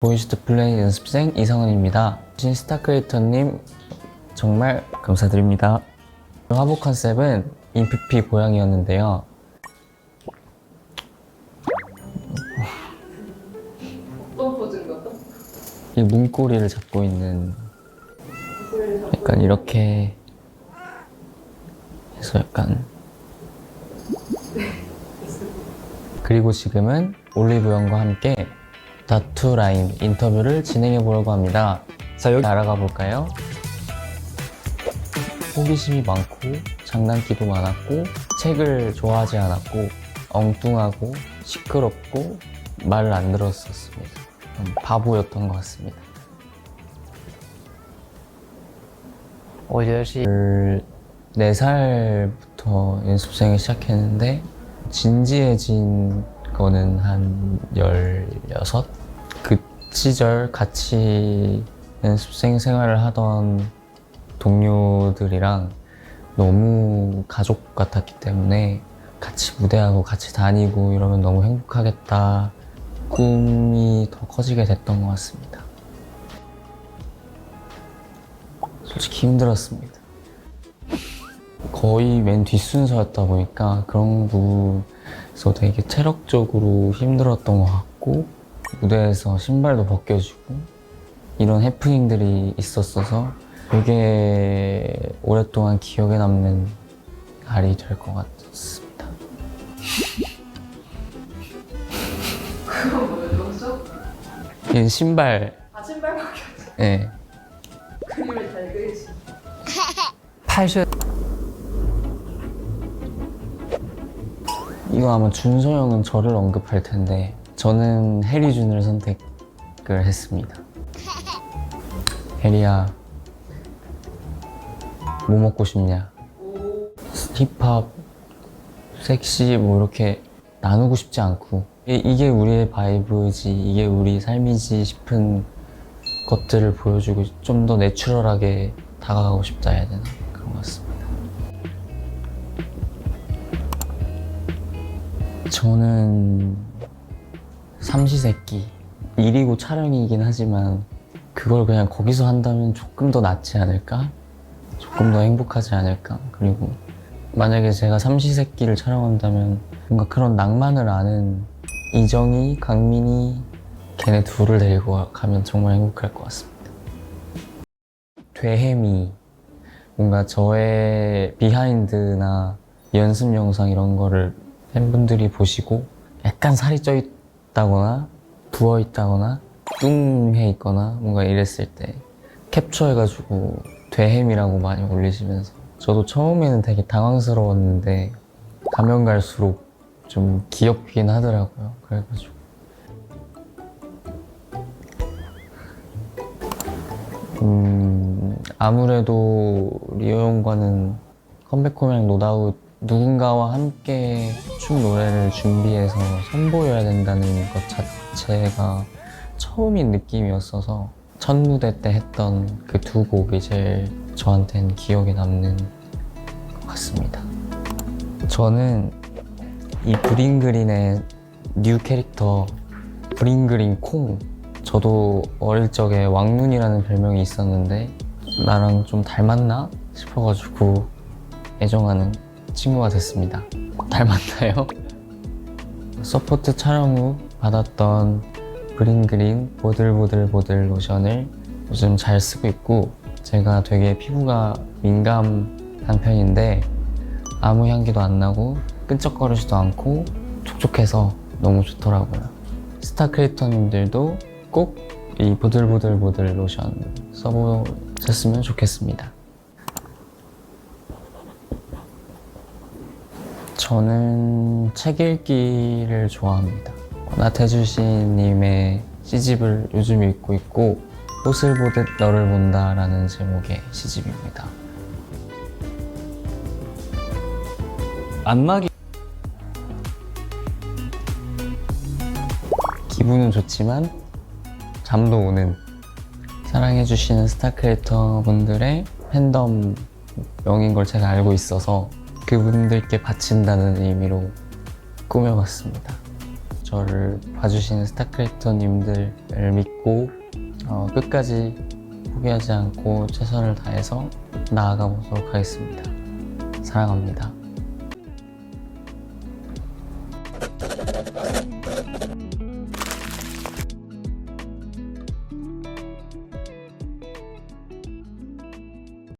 보이스 투 플레이 연습생 이성은입니다. 신 스타 크리에이터님 정말 감사드립니다. 화보 컨셉은 인피피 고양이였는데요. 어떤 포즈인가요? 이 문고리를 잡고 있는 약간 이렇게 해서 약간 그리고 지금은 올리브영과 함께 다투 라인 인터뷰를 진행해 보려고 합니다. 자 여기 알아가 볼까요? 호기심이 많고 장난기도 많았고 책을 좋아하지 않았고 엉뚱하고 시끄럽고 말을 안 들었었습니다. 좀 바보였던 것 같습니다. 我觉得是 4살부터 연습생을 시작했는데 진지해진 거는 한 16? 그 시절 같이 연습생 생활을 하던 동료들이랑 너무 가족 같았기 때문에 같이 무대하고 같이 다니고 이러면 너무 행복하겠다 꿈이 더 커지게 됐던 것 같습니다. 솔직히 힘들었습니다. 거의 맨 뒷순서였다 보니까 그런 부분 에서 되게 체력적으로 힘들었던 것 같고 무대에서 신발도 벗겨지고 이런 해프닝들이 있었어서 되게 오랫동안 기억에 남는 날이 될 것 같습니다. 뭐였죠? 이 신발, 아 신발밖에 예. 그림을 잘 그리시. 拍 이거 아마 준서 형은 저를 언급할 텐데 저는 해리준을 선택을 했습니다. 해리야, 뭐 먹고 싶냐? 오 힙합, 섹시 뭐 이렇게 나누고 싶지 않고 이- 이게 우리의 바이브지, 이게 우리 삶이지 싶은 것들을 보여주고 좀 더 내추럴하게 다가가고 싶다 해야 되나 그런 것 같습니다. 저는 삼시세끼 일이고 촬영이긴 하지만 그걸 그냥 거기서 한다면 조금 더 낫지 않을까? 조금 더 행복하지 않을까? 그리고 만약에 제가 삼시세끼를 촬영한다면 뭔가 그런 낭만을 아는 이정희, 강민이 걔네 둘을 데리고 가면 정말 행복할 것 같습니다. 되혜미 뭔가 저의 비하인드나 연습 영상 이런 거를 팬분들이 보시고 약간 살이 쪄 있다거나 부어 있다거나 뚱해 있거나 뭔가 이랬을 때 캡처해가지고 되햄이라고 많이 올리시면서 저도 처음에는 되게 당황스러웠는데 가면 갈수록 좀 귀엽긴 하더라고요. 그래가지고 음 아무래도 리오 형과는 컴백홈이랑 노다웃 누군가와 함께 춤 노래를 준비해서 선보여야 된다는 것 자체가 처음인 느낌이었어서 첫 무대 때 했던 그 두 곡이 제일 저한테는 기억에 남는 것 같습니다. 저는 이 브링그린의 뉴 캐릭터 브링그린 콩 저도 어릴 적에 왕눈이라는 별명이 있었는데 나랑 좀 닮았나 싶어가지고 애정하는 친구가 됐습니다. 닮았나요? 서포트 촬영 후 받았던 브링그린 보들보들보들 로션을 요즘 잘 쓰고 있고 제가 되게 피부가 민감한 편인데 아무 향기도 안 나고 끈적거리지도 않고 촉촉해서 너무 좋더라고요. 스타 크리에이터님들도 꼭 이 보들보들보들 로션 써보셨으면 좋겠습니다. 저는 책 읽기를 좋아합니다. 나태주 시인님의 시집을 요즘 읽고 있고 꽃을 보듯 너를 본다라는 제목의 시집입니다. 안마기 기분은 좋지만 잠도 오는 사랑해주시는 스타 크리에이터 분들의 팬덤 명인 걸 제가 알고 있어서 그분들께 바친다는 의미로 꾸며봤습니다. 저를 봐주시는 스타 크리에이터님들을 믿고 어, 끝까지 포기하지 않고 최선을 다해서 나아가 보도록 하겠습니다. 사랑합니다.